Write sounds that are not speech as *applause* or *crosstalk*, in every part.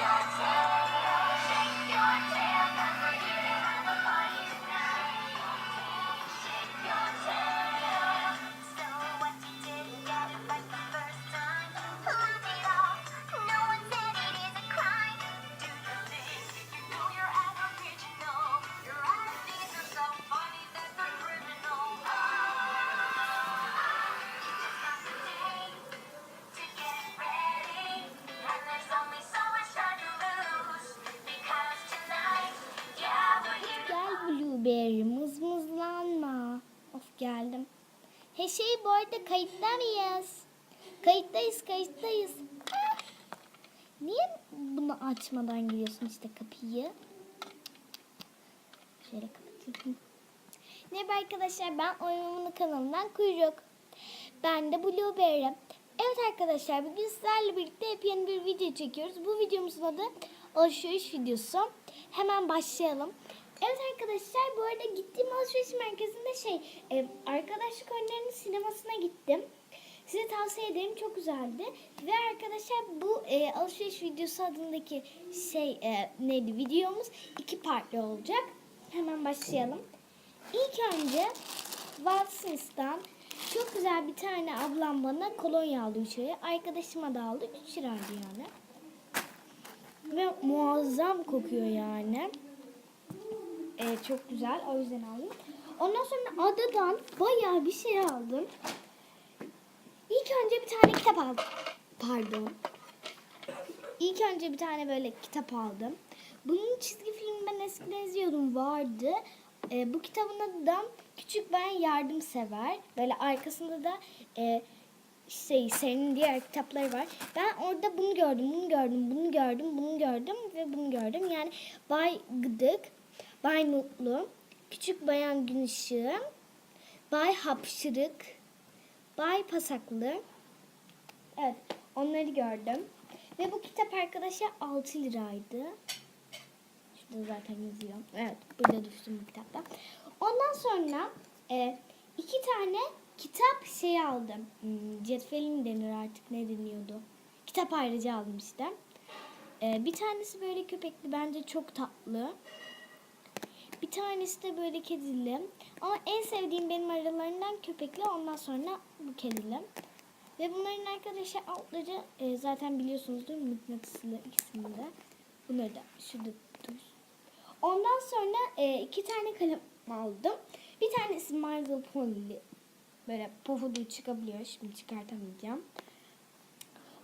Yeah. Yalnızlanma. Of geldim. He şey bu arada kayıtta mıyız? Kayıttayız kayıttayız. Niye bunu açmadan giriyorsun işte kapıyı? Şöyle kapatayım. Merhaba arkadaşlar ben Oyunumunu kanalından Kuyruk. Ben de Blueberry. Evet arkadaşlar bugün sizlerle birlikte hep yeni bir video çekiyoruz. Bu videomuzun adı alışveriş videosu. Hemen başlayalım. Evet arkadaşlar bu arada gittiğim alışveriş merkezinde şey e, arkadaşlık oyunlarının sinemasına gittim. Size tavsiye ederim çok güzeldi. Ve arkadaşlar bu e, alışveriş videosu adındaki şey e, neydi videomuz iki partlı olacak. Hemen başlayalım. İlk önce Watson's'tan çok güzel bir tane ablam bana kolonya aldı 3 liraya. Arkadaşıma da aldı 3 liraydı yani. Ve muazzam kokuyor yani. Ee, çok güzel o yüzden aldım. Ondan sonra Ada'dan bayağı bir şey aldım. İlk önce bir tane kitap aldım. Pardon. İlk önce bir tane böyle kitap aldım. Bunun çizgi filmi ben eskiden izliyordum vardı. Ee, bu kitabın adı da Küçük Ben Yardımsever. Böyle arkasında da e, şey senin diğer kitapları var. Ben orada bunu gördüm, bunu gördüm, bunu gördüm, bunu gördüm ve bunu gördüm. Yani Bay Gıdık, Bay Mutlu, Küçük Bayan Gün Bay Hapşırık, Bay Pasaklı. Evet, onları gördüm. Ve bu kitap arkadaşlar 6 liraydı. Şurada zaten yazıyor. Evet, burada düştüm bu kitapta. Ondan sonra e, iki tane kitap şey aldım. Hmm, cetveli mi denir artık ne deniyordu? Kitap ayrıca aldım işte. E, bir tanesi böyle köpekli bence çok tatlı. Bir tanesi de böyle kedili. Ama en sevdiğim benim aralarından köpekli ondan sonra bu kedili. Ve bunların arkadaşlar altları e, zaten biliyorsunuzdur mıknatıslı ikisinde. Bunları da şurada dur. Ondan sonra e, iki tane kalem aldım. Bir tanesi Little Pony'li. Böyle pofudu çıkabiliyor. Şimdi çıkartamayacağım.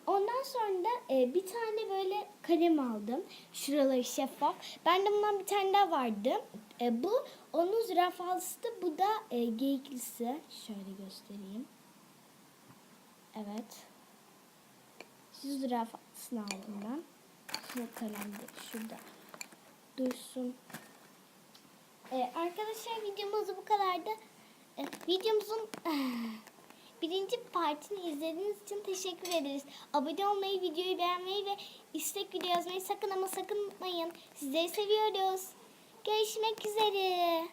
Ondan sonra da e, bir tane böyle kalem aldım. Şuraları şeffaf. Bende bundan bir tane daha vardı. E, bu onun zürafalısıydı. Bu da e, geyiklisi. Şöyle göstereyim. Evet. Şu zürafasını aldım ben. Şu kalemde şurada dursun. Ee, arkadaşlar videomuz bu kadardı. Ee, videomuzun *laughs* birinci partini izlediğiniz için teşekkür ederiz. Abone olmayı, videoyu beğenmeyi ve istek video yazmayı sakın ama sakın unutmayın. Sizleri seviyoruz. Görüşmek üzere.